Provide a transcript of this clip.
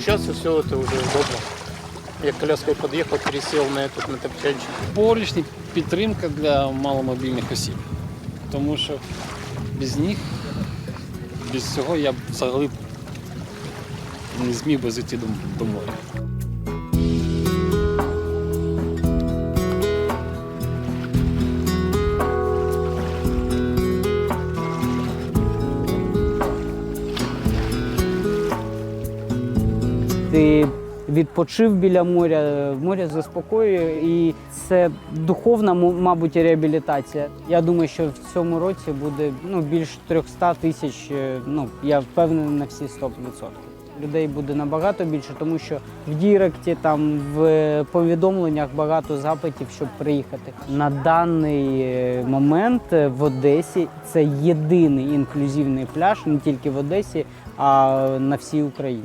сейчас и все это уже удобно. Я коляской подъехал, пересел на этот на топчанчик. Поручні підтримка для маломобільних осіб. Тому що без них, без цього я б взагалі б не зміг би зайти до, до моря. Ти відпочив біля моря, море заспокоює, і це духовна, мабуть, реабілітація. Я думаю, що в цьому році буде ну, більш 300 тисяч. е, Ну я впевнений на всі 100%. Людей буде набагато більше, тому що в Діректі, там в повідомленнях багато запитів, щоб приїхати. На даний е, момент е, в Одесі це єдиний інклюзивний пляж не тільки в Одесі, а на всій Україні.